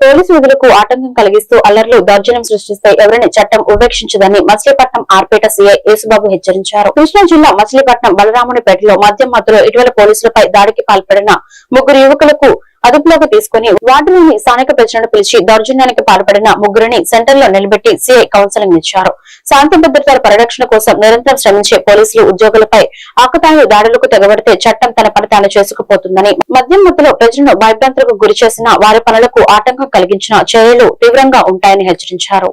Police విధులకు ఆటంకం కలిగిస్తూ అల్లర్లు దౌర్జన్యం సృష్టిస్తే ఎవరిని చట్టం ఉపేక్షించదని మచిలీపట్నం ఆర్పేట సీఐ యేసుబాబు హెచ్చరించారు. కృష్ణా జిల్లా మచిలీపట్నం బలరామునిపేటలో మద్యం మత్తులో ఇటీవల పోలీసులపై దాడికి పాల్పడిన ముగ్గురు యువకులకు అదుపులోకి తీసుకుని వార్డులోని స్థానిక ప్రజలను పిలిచి దౌర్జన్యానికి పాల్పడిన ముగ్గురిని సెంటర్లో నిలబెట్టి సిఐ కౌన్సిలింగ్ ఇచ్చారు. శాంతి భద్రతల పరిరక్షణ కోసం నిరంతరం శ్రమించే పోలీసులు ఉద్యోగులపై ఆకతాయి దాడులకు తెగబడితే చట్టం తన పని తాను చేసుకుపోతుందని మద్యం మత్తులో ప్రజలను భయభ్రాంతులకు గురి చేసిన వారి పనులకు ఆటంకం కలిగించిన చర్యలు తీవ్రంగా ఉంటాయని హెచ్చరించారు.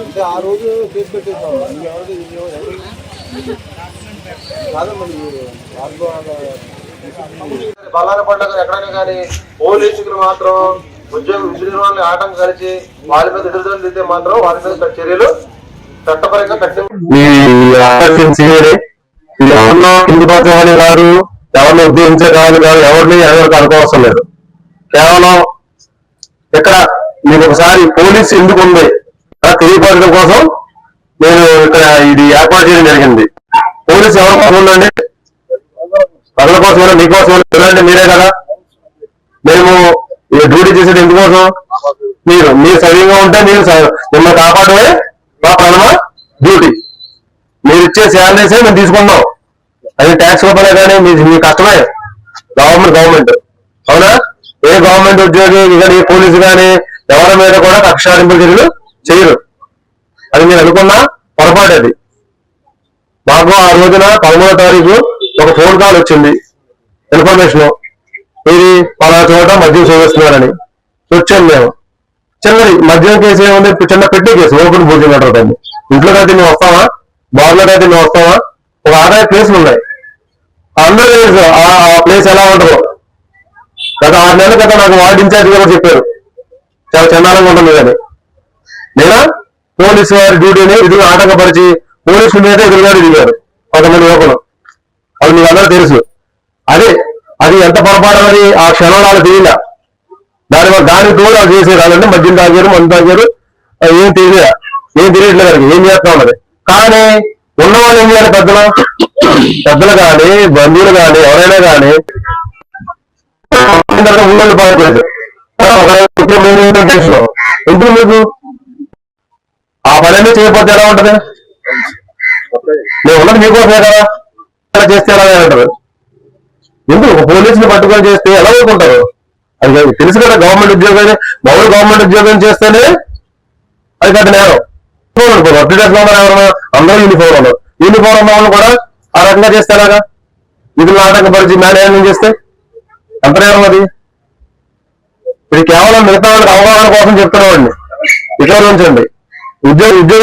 అంటే ఆ రోజు కేసు పెట్టేసాం నువ్వు కాదమ్మా నువ్వు పండుగ ఎక్కడైనా కానీ పోలీసులు మాత్రం ఉద్యోగ విధి ఆటంకం కలిసి వాళ్ళ మీద ఎదురుదల దిద్దే మాత్రం వారి మీద చర్యలు చట్టపరంగా కఠిన ఈ ఎవరిని ఉద్దేశించే కాదు కాదు ఎవరిని ఎవరికి అనుకోవసం లేదు. కేవలం ఇక్కడ మీకు ఒకసారి పోలీసు ఎందుకు ఉంది? అలా తెలియపరచడం కోసం నేను ఇక్కడ ఇది ఏర్పాటు చేయడం జరిగింది. పోలీసు ఎవరి కోసం ఉందండి? ప్రజల కోసమైనా మీకోసం పిల్లలంటే మీరే కదా? మేము ఈ డ్యూటీ చేసేది ఎందుకోసం? మీరు మీరు సరిగ్గా ఉంటే మీరు మిమ్మల్ని కాపాడమే మా ప్రథమ డ్యూటీ మీరు ఇచ్చే శాలరీసే మేము తీసుకుంటాం అది ట్యాక్స్ రూపంలో కానీ మీ మీ కష్టమే. గవర్నమెంట్ గవర్నమెంట్ అవునా? ఏ గవర్నమెంట్ ఉద్యోగి కానీ పోలీసు కానీ ఎవరి మీద కూడా కక్షారింపు చర్యలు చేయరు. అది మీరు అనుకున్నా పొరపాటు అది. మాకు ఆ రోజున పదమూడో తారీఖు ఒక ఫోన్ కాల్ వచ్చింది. ఇన్ఫర్మేషన్ ఇది పలా చోట మద్యం సేవిస్తున్నారని. వచ్చాను మేము. చిన్నది మద్యం కేసు ఏముంది? చిన్న పెట్టి కేసు ఓపెన్ భోజనం అంటారు దాన్ని. ఇంట్లో అయితే మేము వస్తామా? బార్లో అయితే మేము వస్తామా? ఒక ఆదాయ ప్లేసులు ఉన్నాయి. అందరూ తెలుసు ఆ ఆ ప్లేస్ ఎలా ఉంటుందో. గత ఆరు నెలల క్రితం నాకు వార్డు ఇన్ఛార్జ్ కూడా చెప్పారు. చాలా చందాలంగా ఉంటుంది కానీ నేను? పోలీసు వారి డ్యూటీని ఎదురు ఆటంకపరిచి పోలీసుల మీద ఎదురుగాడు దిగారు. కొంతమంది యువకులు అది మీకు అందరూ తెలుసు. అదే అది ఎంత పొరపాటు అని ఆ క్షణంలో వాళ్ళకి తెలియలే. దాని దానికి తోడు వాళ్ళు చేసేది కాదండి మద్యం తాగారు మందు తాగారు. అది ఏం తెలియదు ఏం తెలియట్లేదు ఏం చేస్తా ఉన్నది? కానీ ఉన్నవాళ్ళు ఏం చేయాలి పెద్దలు? పెద్దలు కానీ బంధువులు కానీ ఎవరైనా కానీ ఉన్నది పాడలేదు ఎందుకు మీకు ఆ పని అనేది చేయకపోతే ఎలా ఉంటది? నేను ఉన్నది మీకోసమే కదా? చేస్తే ఎలా ఉంటారు ఎందుకు పోలీసులు పోలీసుని పట్టుకొని చేస్తే ఎలా ఊరుకుంటారు? అది కాదు. తెలుసు కదా గవర్నమెంట్ ఉద్యోగాన్ని మామూలు గవర్నమెంట్ ఉద్యోగం చేస్తేనే అది కదా నేరం. అప్డేట్ ఉన్నారు అందరూ యూనిఫామ్ ఉన్నారు యూనిఫామ్ ఉన్న వాళ్ళు కూడా ఆ రకంగా చేస్తే ఎలాగా? విధులు ఆటంకపరిచి మేనేజ్మెంట్ చేస్తే ఎంత నేరం అది? ఇది కేవలం మిగతా వాళ్ళకి అవగాహన కోసం చెప్తున్నామండి ఇక్కడ ఉంచండి. ఉద్యోగ ఉద్యోగ